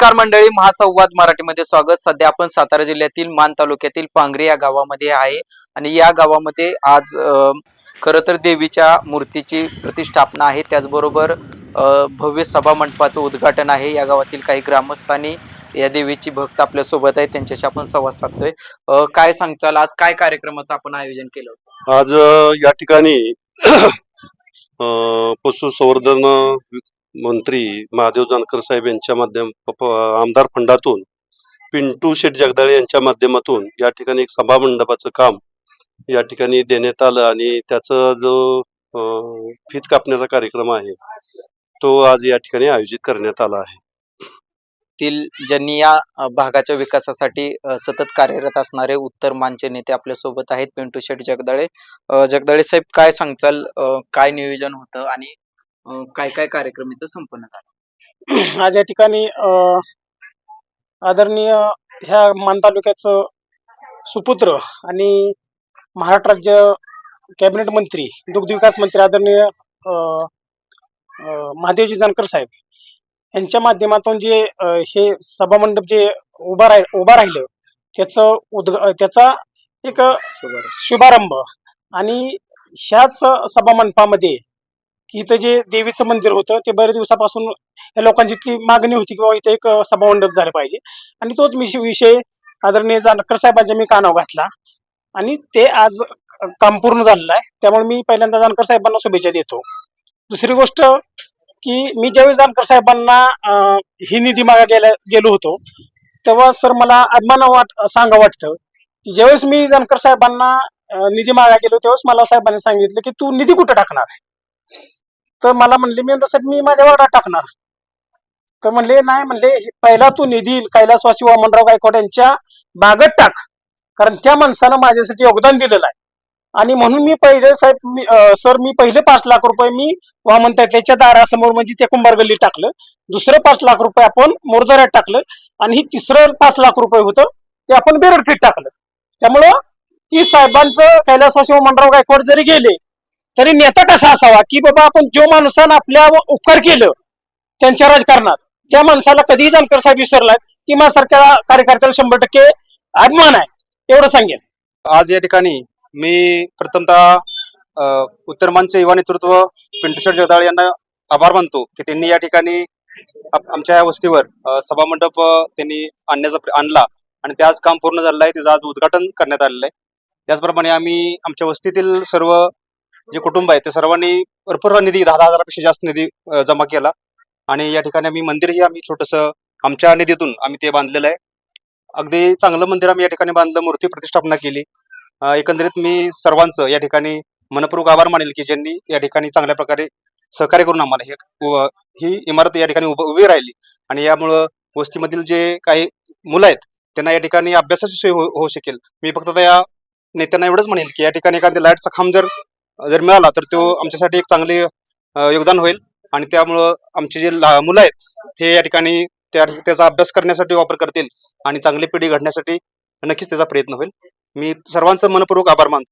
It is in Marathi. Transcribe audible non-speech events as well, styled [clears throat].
नमस्कार मंडळी महासंवाद मराठीमध्ये स्वागत. सध्या आपण सातारा जिल्ह्यातील मान तालुक्यातील पांगरे या गावामध्ये आहे आणि या गावामध्ये आज खर तर देवीच्या मूर्तीची प्रतिष्ठापना आहे. त्याचबरोबर भव्य सभा मंडपाचं उद्घाटन आहे. या गावातील काही ग्रामस्थांनी या देवीची भक्त आपल्यासोबत आहे त्यांच्याशी आपण संवाद साधतोय. काय सांगचाल आज काय कार्यक्रमाचं आपण आयोजन केलं होतं? आज या ठिकाणी पशुसंवर्धन मंत्री महादेव जानकर साहेब यांच्या माध्यम आमदार फंडातून पिंटू शेठ जगदाळे यांच्या माध्यमातून या ठिकाणी एक सभा मंडपाचं काम या ठिकाणी देण्यात आलं आणि त्याचा जो फीत कापण्याचा कार्यक्रम आहे तो आज या ठिकाणी आयोजित करण्यात आला आहे. तील ज्यांनी या भागाच्या विकासासाठी सतत कार्यरत असणारे उत्तर मानचे नेते आपल्यासोबत आहेत पिंटू शेठ जगदाळे. जगदाळे साहेब काय सांगचाल काय नियोजन होतं? आणि काय काय कार्यक्रम इथं संपन्न झाला? [clears throat] आज या ठिकाणी आदरणीय ह्या मान तालुक्याचं सुपुत्र आणि महाराष्ट्र राज्य कॅबिनेट मंत्री दुग्ध विकास मंत्री आदरणीय महादेवजी जानकर साहेब यांच्या माध्यमातून जे हे सभामंडप जे उभा राह उभा राहिलं त्याचं उद्ग त्याचा एक शुभारंभ आणि ह्याच सभामंडपामध्ये की इथं जे देवीचं मंदिर होतं ते बरेच दिवसापासून या लोकांची इतकी मागणी होती की बाबा इथे एक सभा सभामंडप झालं पाहिजे. आणि तोच विषय विषय आदरणीय जानकर साहेबांच्या मी कानावर घातला. आणि ते आज काम पूर्ण झालेलं आहे. त्यामुळे मी पहिल्यांदा जानकर साहेबांना शुभेच्छा देतो. दुसरी गोष्ट की मी ज्यावेळी जानकर साहेबांना ही निधी मागायला गेलो होतो तेव्हा सर मला अभिमान वाट सांगा वाटतं की ज्यावेळेस मी जानकर साहेबांना निधी मागा गेलो तेव्हाच मला साहेबांनी सांगितलं की तू निधी कुठं टाकणार आहे? तर मला म्हणले मेंबर साहेब मी माझ्या वार्डात टाकणार. तर म्हणले नाही म्हणले पहिला तू निधी कैलासवासी वामनराव गायकवाड यांच्या बागत टाक कारण त्या माणसानं माझ्यासाठी योगदान दिलेलं आहे. आणि म्हणून मी पहिले साहेब मी सर मी पहिले पाच लाख रुपये मी वामन त्याच्या दारासमोर म्हणजे ते कुंभार गल्ली टाकलं. दुसरं पाच लाख रुपये आपण मोरदऱ्यात टाकलं. आणि ही तिसरं पाच लाख रुपये होतं ते आपण बेरडफीट टाकलं. त्यामुळं की साहेबांचं कैलासवासी वामनराव गायकवाड जरी गेले तरी नेता कसा असावा की बाबा आपण जो माणसानं आपल्या उपकार केलं त्यांच्या राजकारणात त्या माणसाला कधीही जानकर साहेब विसरलाय ती माझ्यासारख्या कार्यकर्त्याला शंभर टक्के अभिमान आहे एवढं सांगेन. आज या ठिकाणी मी प्रथमतः उत्तर उत्तरमानचे युवा नेतृत्व पिंटूशेठ जगदाळे यांना आभार मानतो की त्यांनी या ठिकाणी आमच्या या वस्तीवर सभामंडप त्यांनी आणण्याचा आणला आणि ते आज काम पूर्ण झालेलं आहे त्याचं आज उद्घाटन करण्यात आलेलं आहे. त्याचप्रमाणे आम्ही आमच्या वस्तीतील सर्व जे कुटुंब आहे ते सर्वांनी भरपूर निधी दहा दहा हजारापेक्षा जास्त निधी जमा केला. आणि या ठिकाणी आम्ही मंदिरही आम्ही छोटस आमच्या निधीतून आम्ही ते बांधलेलं आहे. अगदी चांगलं मंदिर आम्ही या ठिकाणी बांधलं मूर्ती प्रतिष्ठापना केली. एकंदरीत मी सर्वांचं या ठिकाणी मनपूर्वक आभार मानेल की ज्यांनी या ठिकाणी चांगल्या प्रकारे सहकार्य करून आम्हाला हे ही इमारत या ठिकाणी उभ- उभी राहिली. आणि यामुळं वस्तीमधील जे काही मुलं आहेत त्यांना या ठिकाणी अभ्यासाची सोय हो- होऊ शकेल. मी फक्त त्या नेत्यांना एवढंच म्हणेल की या ठिकाणी एखाद्या लाईटचा खांब जर जर मिळाला तर तो आमच्यासाठी एक चांगले योगदान होईल. आणि त्यामुळं आमचे जे मुलं आहेत ते या ठिकाणी त्या त्याचा अभ्यास करण्यासाठी वापर करतील आणि चांगली पिढी घडण्यासाठी नक्कीच त्याचा प्रयत्न होईल. मी सर्वांचं मनपूर्वक आभार मानतो.